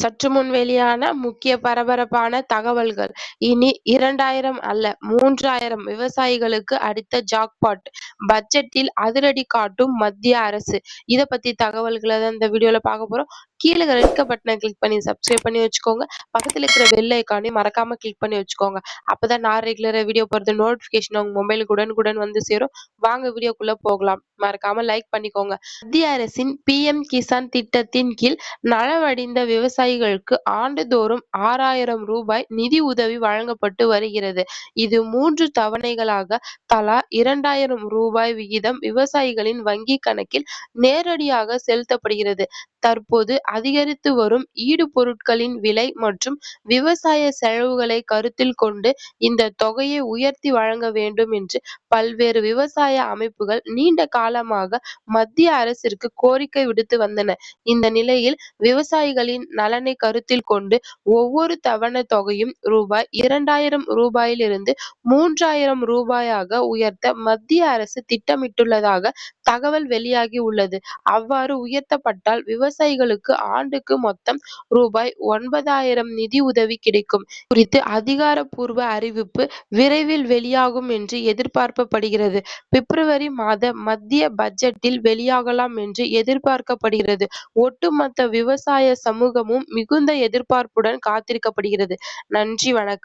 சற்று முன் வெளியான முக்கிய பரபரப்பான தகவல்கள். இனி இரண்டாயிரம் அல்ல மூன்றாயிரம் விவசாயிகளுக்கு அடித்த ஜாக்பாட். பட்ஜெட்டில் அதிரடி காட்டும் மத்திய அரசு. இத பத்தி தகவல்களை தான் இந்த வீடியோல பார்க்க போறோம். கீழே ரெட் பட்டனை கிளிக் பண்ணி சப்ஸ்கிரைப் பண்ணி வச்சுக்கோங்க. பக்கத்துல இருக்கிற பெல் ஐக்கானையும் மறக்காம கிளிக் பண்ணி வச்சுக்கோங்க. அப்பதான் நான் ரெகுலராக வீடியோ போறது நோட்டிபிகேஷன் உங்க மொபைலுக்கு உடனுக்குடன் வந்து சேரும். வாங்க வீடியோக்குள்ள போகலாம். மறக்காம லைக் பண்ணிக்கோங்க. மத்திய அரசின் பி எம் கிசான் திட்டத்தின் கீழ் நலவடைந்த விவசாயிகளுக்கு ஆண்டுதோறும் ஆறாயிரம் ரூபாய் நிதி உதவி வழங்கப்பட்டு வருகிறது. இது மூன்று தவணைகளாக தலா இரண்டாயிரம் ரூபாய் விகிதம் விவசாயிகளின் வங்கி கணக்கில் நேரடியாக செலுத்தப்படுகிறது. தற்போது அதிகரித்து வரும் ஈடுபொருட்களின் விலை மற்றும் விவசாய செலவுகளை கருத்தில் கொண்டு இந்த தொகையை உயர்த்தி வழங்க வேண்டும் என்று பல்வேறு விவசாய அமைப்புகள் நீண்ட காலமாக மத்திய அரசிற்கு கோரிக்கை விடுத்து வந்தன. இந்த நிலையில் விவசாயிகளின் நலனை கருத்தில் கொண்டு ஒவ்வொரு தவணை தொகையும் ரூபாய் இரண்டாயிரம் ரூபாயிலிருந்து மூன்றாயிரம் ரூபாயாக உயர்த்த மத்திய அரசு திட்டமிட்டுள்ளதாக தகவல் வெளியாகி உள்ளது. அவ்வாறு உயர்த்தப்பட்டால் விவசாயிகளுக்கு ஆண்டுக்கு மொத்தம் ரூபாய் ஒன்பதாயிரம் நிதி உதவி கிடைக்கும். குறித்து அதிகாரப்பூர்வ அறிவிப்பு விரைவில் வெளியாகும் என்று எதிர்பார்க்கப்படுகிறது. பிப்ரவரி மாத மத்திய பட்ஜெட்டில் வெளியாகலாம் என்று எதிர்பார்க்கப்படுகிறது. ஒட்டுமொத்த விவசாய சமூகமும் மிகுந்த எதிர்பார்ப்புடன் காத்திருக்கப்படுகிறது. நன்றி வணக்கம்.